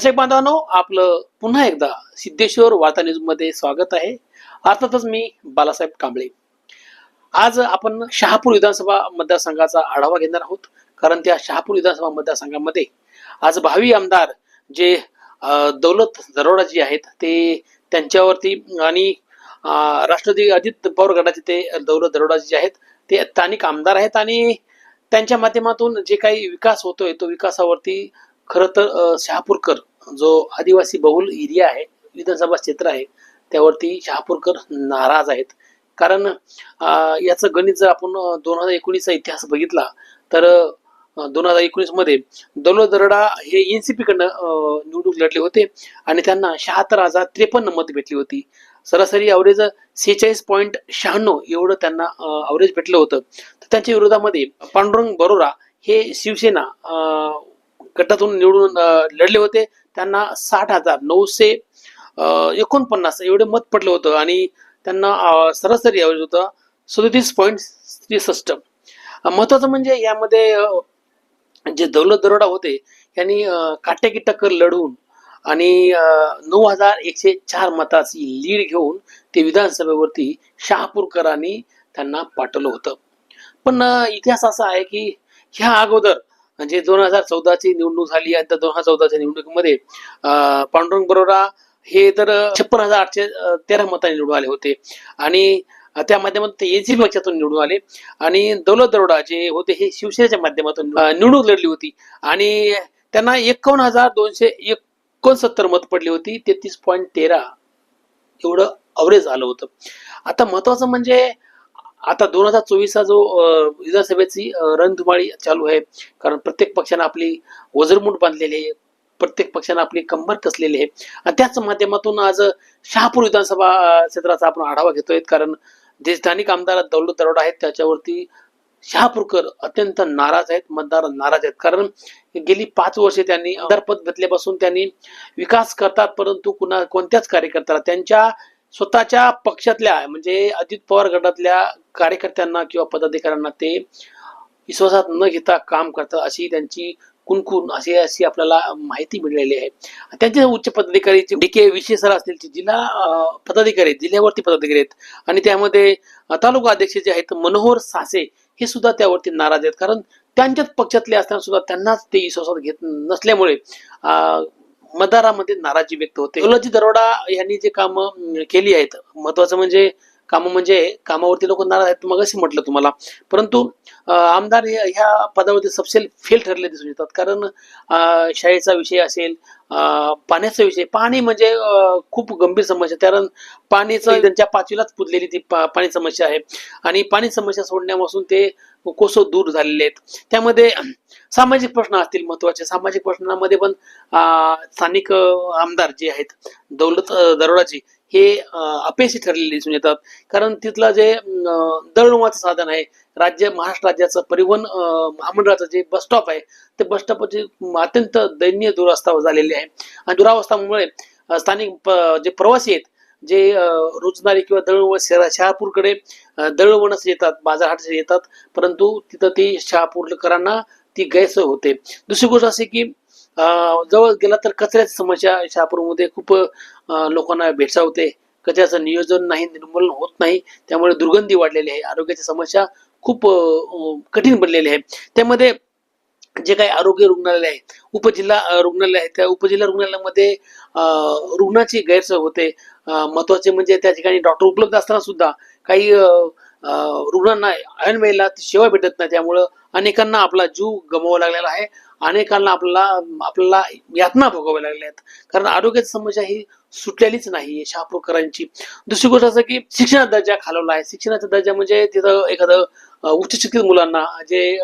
दर्शक बांधवांनो आपलं पुन्हा एकदा सिद्धेश्वर वार्ता न्यूजमध्ये स्वागत आहे. अर्थातच मी बालासाहेब कांबळे. आज आपण शहापूर विधानसभा मतदारसंघाचा आढावा घेणार आहोत. कारण त्या शहापूर विधानसभा मतदारसंघामध्ये आज भावी आमदार जे दौलत दौलत दरोडाजी आहेत ते त्यांच्यावरती आणि राष्ट्रवादी अजित पवार गटाचे ते दौलत दरोडाजी जे आहेत ते स्थानिक आमदार आहेत आणि त्यांच्या माध्यमातून जे काही विकास होतोय तो विकासावरती खरं तर शहापूरकर जो आदिवासी बहुल एरिया आहे विधानसभा क्षेत्र आहे त्यावरती शहापूरकर नाराज आहेत. कारण याचं गणित जर आपण दोन हजार एकोणीसचा इतिहास बघितला तर दोन हजार एकोणीसमध्ये दौलत दरडा हे एनसीपी कडनं पीकडनं निवडणूक लढले होते आणि त्यांना शहात्तर हजार त्रेपन्न मत भेटली होती. सरासरी अवरेज सेहेचाळीस पॉईंट शहाण्णव एवढं त्यांना अवरेज भेटलं होतं. तर त्यांच्या विरोधामध्ये पांडुरंग बरोरा हे शिवसेना गटातून निवडून लढले होते. त्यांना साठ हजार नऊशे एकोणपन्नास एवढे मत पडलं होतं आणि त्यांना सरासरी ॲव्हरेज होतं सदतीस पॉईंट त्रेसष्ट. महत्वाचं म्हणजे यामध्ये जे दौलत दरोडा होते यांनी काट्याकी टक्कर लढवून आणि नऊ हजार एकशे चार मताची लीड घेऊन ते विधानसभेवरती शहापूरकरांनी त्यांना पाठवलं होतं. पण इतिहास असा आहे की ह्या अगोदर म्हणजे दोन हजार चौदाची निवडणूक झाली आणि त्या दोन हजार चौदाच्या निवडणुकीमध्ये पांडुरंग बरोरा हे तर छप्पन हजार आठशे तेरा मतांनी निवडून आले होते. आणि त्या माध्यमातून ते एनसीपी पक्षातून निवडून आले. आणि दौलत दरोडा जे होते हे शिवसेनेच्या माध्यमातून निवडणूक लढली होती. आणि त्यांना एकावन्न हजार दोनशे एकोणसत्तर मत पडली होती. तेहतीस पॉईंट तेरा एवढं अवरेज आलं होतं. आता महत्वाचं म्हणजे आता दोन हजार चोवीसचा जो विधानसभेची रणधुमाळी चालू आहे कारण प्रत्येक पक्षानं आपली वजरमूठ बांधलेली आहे प्रत्येक पक्षानं आपली कंबर कसलेली आहे आणि त्याच माध्यमातून आज शहापूर विधानसभा क्षेत्राचा आपण आढावा घेतोय कारण जे स्थानिक आमदार दौलत दरोड आहेत त्याच्यावरती शहापूरकर अत्यंत नाराज आहेत मतदार नाराज आहेत कारण गेली पाच वर्षे त्यांनी आमदारपद घेतल्यापासून त्यांनी विकास करतात परंतु कुणा कोणत्याच कार्यकर्त्याला त्यांच्या स्वतःच्या पक्षातल्या म्हणजे अजित पवार गटातल्या कार्यकर्त्यांना किंवा पदाधिकाऱ्यांना ते विश्वासात न घेता काम करतात अशी त्यांची कुणकुण अशी अशी आपल्याला माहिती मिळालेली आहे. त्यांचे उच्च पदाधिकारी डी के विशे सर असतील जिल्हा पदाधिकारी आहेत, जिल्ह्यावरती पदाधिकारी आहेत. आणि त्यामध्ये तालुका अध्यक्ष जे आहेत मनोहर सासे हे सुद्धा त्यावरती नाराज आहेत. कारण त्यांच्याच पक्षातले असताना सुद्धा त्यांनाच ते विश्वासात घेत नसल्यामुळे अं, मतदारामध्ये नाराजी व्यक्त होते. दरोडा यांनी जे काम केली आहेत महत्वाचं म्हणजे काम म्हणजे कामावरती लोक नाराज आहेत मग असे म्हटलं तुम्हाला. परंतु आमदार ह्या पदावरती सबसेल फेल ठरले दिसून येतात. कारण शाळेचा विषय असेल पाण्याचा विषय पाणी म्हणजे खूप गंभीर समस्या. कारण पाणीचं त्यांच्या पाचवीलाच पुजलेली ती पाणी समस्या आहे. आणि पाणी समस्या सोडण्यापासून ते कोसो दूर झालेले आहेत. त्यामध्ये सामाजिक प्रश्न असतील महत्त्वाचे सामाजिक प्रश्नांमध्ये पण स्थानिक आमदार जे आहेत दौलत दरोडाजी हे अपयशी ठरलेले दिसून येतात. कारण तिथलं जे दळणवाचं साधन आहे राज्य महाराष्ट्र राज्याचं परिवहन महामंडळाचं जे बस स्टॉप आहे ते बस स्टॉपची अत्यंत दयनीय दुरावस्था झालेली आहे. आणि दुरावस्थामुळे स्थानिक जे प्रवासी आहेत जे अं, किंवा दळणवळण शहरा शहापूरकडे दळवणच येतात बाजारहाट येतात परंतु तिथं ती शहापूरकरांना ती गैरसोय होते. दुसरी गोष्ट अशी की अं, जवळ गेला तर कचऱ्याची समस्या शहापूरमध्ये खूप लोकांना भेडसावते कचऱ्याचं नियोजन नाही निर्मूलन होत नाही त्यामुळे दुर्गंधी वाढलेली आहे. आरोग्याची समस्या खूप कठीण बनलेली आहे. त्यामध्ये जे काही आरोग्य रुग्णालय आहे उपजिल्हा रुग्णालय आहे त्या उपजिल्हा रुग्णालयामध्ये अं, रुग्णाची गैरसोय होते. महत्त्वाचे म्हणजे त्या ठिकाणी डॉक्टर उपलब्ध असताना सुद्धा काही रुग्णांना ऐन वेळेला सेवा भेटत नाही. त्यामुळं अनेकांना आपला जीव गमवावा लागलेला आहे. अनेकांना आपल्याला आपल्याला यातना भोगाव्या लागल्या आहेत. कारण आरोग्याची समस्या ही सुटलेलीच नाही शहापूरकरांची. दुसरी गोष्ट असं की शिक्षणाचा दर्जा खालवला आहे. शिक्षणाचा दर्जा म्हणजे तिथं एखादं उच्च शिक्षित मुलांना जे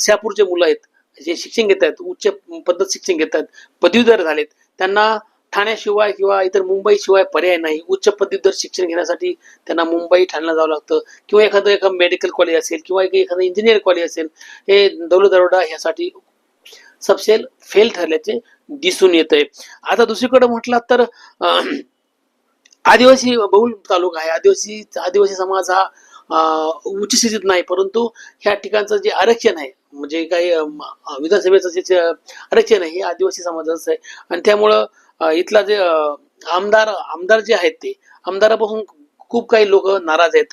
शहापूरचे मुलं आहेत जे शिक्षण घेत आहेत उच्च पद्धत शिक्षण घेत आहेत पदवीधर झालेत त्यांना ठाण्याशिवाय किंवा इतर मुंबई शिवाय पर्याय नाही. उच्च पदवीधर शिक्षण घेण्यासाठी त्यांना मुंबई ठाण्याला जावं लागतं. किंवा एखादं एखादं मेडिकल कॉलेज असेल किंवा एक- एखादं इंजिनिअर कॉलेज असेल हे दौलत दरोडा ह्यासाठी सबसेल फेल ठरल्याचे दिसून येत आहे आता दुसरीकडे म्हटलं तर आदिवासी बहुल तालुका आहे. आदिवासी आदिवासी समाज हा उच्च शिक्षित नाही. परंतु ह्या ठिकाणचं जे आरक्षण आहे म्हणजे काही विधानसभेचं जे आरक्षण आहे हे आदिवासी समाजाचं आहे. आणि त्यामुळं इथला जे आमदार आमदार जे आहेत ते आमदारापासून खूप काही लोक नाराज आहेत.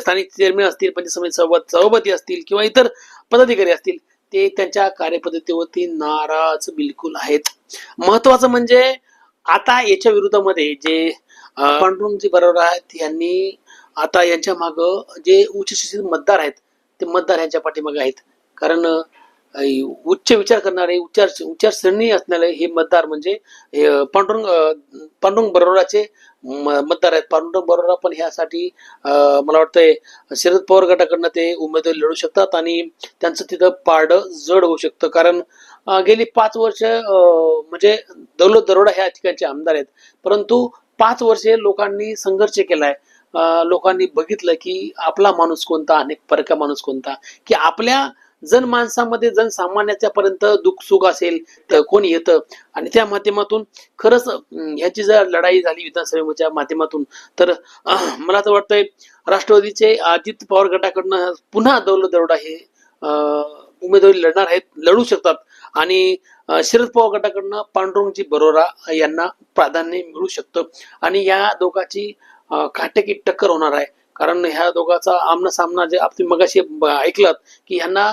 स्थानिक चेअरमॅन असतील पंचायत समिती सभापती सभापती असतील किंवा इतर पदाधिकारी असतील ते त्यांच्या कार्यपद्धतीवरती नाराज बिलकुल आहेत. महत्वाचं म्हणजे आता याच्या विरोधामध्ये जे पांडुरंगजी बरोबर आहेत यांनी आता यांच्या माग जे उच्च शिक्षित मतदार आहेत ते मतदार यांच्या पाठीमागे आहेत. कारण उच्च विचार करणारे उच्चार उच्चारश्रेणी असणारे हे मतदार म्हणजे पांडुरंग पांडुरंग बरोडाचे म- मतदार आहेत. पांडुरंग बरोडा पण ह्यासाठी मला वाटतंय शरद पवार गटाकडनं ते उमेदवारी लढू शकतात आणि त्यांचं तिथं पाड जड होऊ शकतं. कारण गेली पाच वर्ष म्हणजे दौलत दरोडा ह्या ठिकाणचे आमदार आहेत. परंतु पाच वर्षे लोकांनी संघर्ष केलाय. लोकांनी बघितलं की आपला माणूस कोणता आणि परका माणूस कोणता? की आपल्या जन माणसामध्ये जन सामान्याच्या पर्यंत दुःख सुख असेल तर कोण येतं? आणि त्या माध्यमातून खरंच ह्याची जर लढाई झाली विधानसभेच्या माध्यमातून तर मला तर वाटतंय राष्ट्रवादीचे अजित पवार गटाकडनं पुन्हा दौलत दरोडा हे अं, उमेदवारी लढणार आहेत लढू शकतात. आणि शरद पवार गटाकडनं पांडुरंगजी बरोरा यांना प्राधान्य मिळू शकतं. आणि या दोघांची काटेकी टक्कर होणार आहे. कारण ह्या दोघांचा आमना सामना जे आपण मगाशी ऐकलात की ह्यांना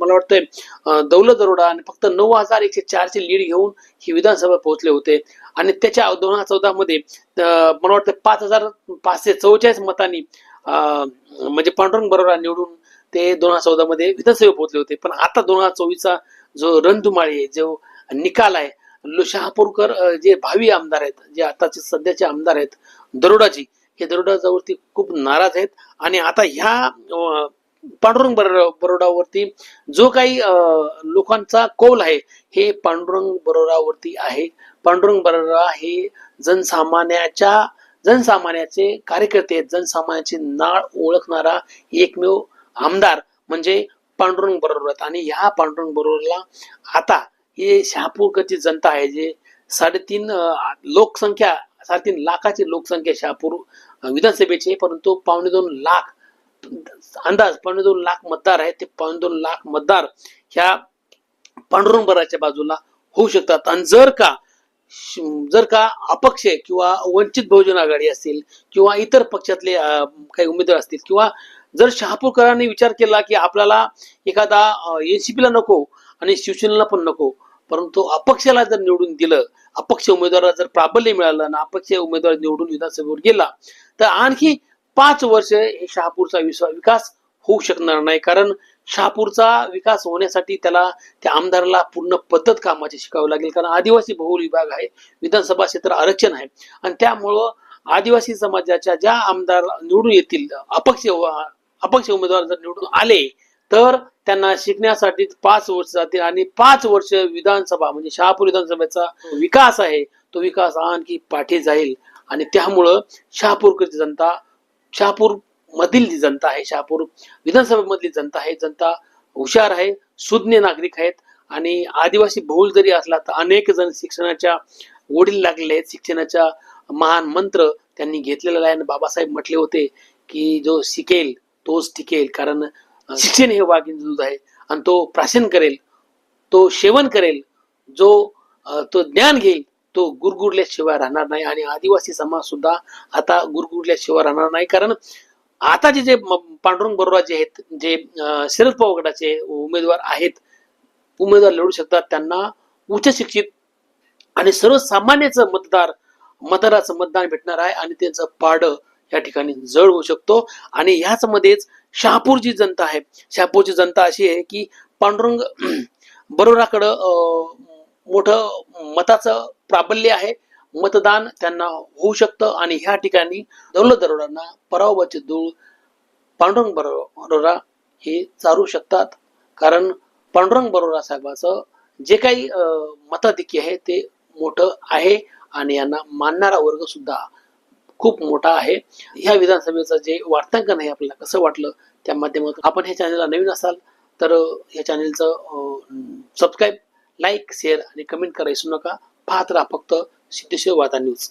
मला वाटतंय दौलत दरोडा आणि फक्त नऊ हजार एकशे चारचे लीड घेऊन ही विधानसभा पोहोचले होते. आणि त्याच्या दोन हजार चौदा मध्ये मला वाटतं पाच हजार पाचशे चौवेचाळीस मतांनी म्हणजे पांडुरंग बरोबर निवडून ते दोन हजार चौदा मध्ये विधानसभेत पोहोचले होते. पण आता दोन हजार चोवीसचा जो रणधुमाळी आहे जो निकाल आहे लो- शहापूरकर जे भावी आमदार आहेत जे आताचे सध्याचे आमदार आहेत दरोडाची हे दरोडावरती खूप नाराज आहेत. आणि आता ह्या पांडुरंग बर बरोडावरती जो काही लोकांचा कौल आहे हे पांडुरंग बरोडावरती आहे. पांडुरंग बरोडा हे जनसामान्याच्या जनसामान्याचे कार्यकर्ते आहेत. जनसामान्याची नाळ ओळखणारा एकमेव आमदार म्हणजे पांडुरंग बरोबर आणि ह्या पांडुरंग बरोबरला आता हे शहापूरकरची जनता आहे जे साडेतीन लोकसंख्या साडेतीन लाखाची लोकसंख्या शहापूर विधानसभेची आहे, परंतु पावणे दोन लाख अंदाज पावणे दोन लाख मतदार आहेत. ते पावणे दोन लाख मतदार ह्या पांडुरंगभराच्या बाजूला होऊ शकतात. आणि जर का जर का अपक्ष किंवा वंचित बहुजन आघाडी असतील किंवा इतर पक्षातले काही उमेदवार असतील किंवा जर शहापूरकरांनी विचार केला की आपल्याला एखादा एनसीपीला नको आणि शिवसेनेला पण नको परंतु अपक्षाला जर निवडून दिलं अपक्ष उमेदवाराला जर प्राबल्य मिळालं आणि अपक्ष उमेदवार निवडून विधानसभेवर गेला तर आणखी पाच वर्ष हे शहापूरचा विकास होऊ शकणार नाही. कारण शहापूरचा विकास होण्यासाठी त्याला त्या आमदाराला पूर्ण पद्धत कामाची शिकावी लागेल. कारण आदिवासी बहुल विभाग आहे विधानसभा क्षेत्र आरक्षण आहे. आणि त्यामुळं आदिवासी समाजाच्या ज्या आमदार निवडून येतील अपक्ष अपक्ष उमेदवार जर निवडून आले तर त्यांना शिकण्यासाठी पाच वर्ष जातील आणि पाच वर्ष विधानसभा म्हणजे शहापूर विधानसभेचा विकास आहे तो विकास आणखी पाठी जाईल. आणि त्यामुळं शहापूरकडची जनता शहापूर मधील जी जनता आहे शहापूर विधानसभेमधली जनता आहे जनता हुशार आहे सुज्ञ नागरिक आहेत. आणि आदिवासी बहुल जरी असला तर अनेक जण शिक्षणाच्या ओढील लागलेले आहेत. शिक्षणाच्या महान मंत्र त्यांनी घेतलेला आहे. आणि बाबासाहेब म्हटले होते की जो शिकेल तोच टिकेल. कारण शिक्षण हे वाघिंचं दूध आहे. आणि तो प्राशन करेल तो सेवन करेल जो तो ज्ञान घेईल तो गुरगुरल्याशिवाय राहणार नाही. आणि आदिवासी समाज सुद्धा आता गुरगुरल्याशिवाय राहणार नाही. कारण आता जे जे म- पांडुरंग बरोबर जे आहेत जे शरद पवार गटाचे उमेदवार आहेत उमेदवार लढू शकतात त्यांना उच्च शिक्षित आणि सर्वसामान्याचं मतदार मतदाराचं मतदान भेटणार आहे. आणि त्यांचं पाडं या ठिकाणी जड होऊ शकतो. आणि ह्याचमध्येच शहापूरची जनता आहे. शहापूरची जनता अशी आहे की पांडुरंग बरोराकडं मोठं मताचं प्राबल्य आहे. मतदान त्यांना होऊ शकतं आणि ह्या ठिकाणी दौलत दरोडांना पराभवाचे धूळ पांडुरंग बरोरा हे चालू शकतात. कारण पांडुरंग बरोरा साहेबाचं जे काही मताधिकी मताधिक्य आहे ते मोठं आहे आणि यांना मानणारा वर्ग सुद्धा खूप मोठा आहे. ह्या विधानसभेचं जे वार्तांकन आहे आपल्याला कसं वाटलं त्या माध्यमातून? आपण ह्या चॅनलला नवीन असाल तर ह्या चॅनलचं सबस्क्राईब लाईक शेअर आणि कमेंट करायला विसरू नका. पाहत राहा फक्त सिद्धेश्वर वार्ता न्यूज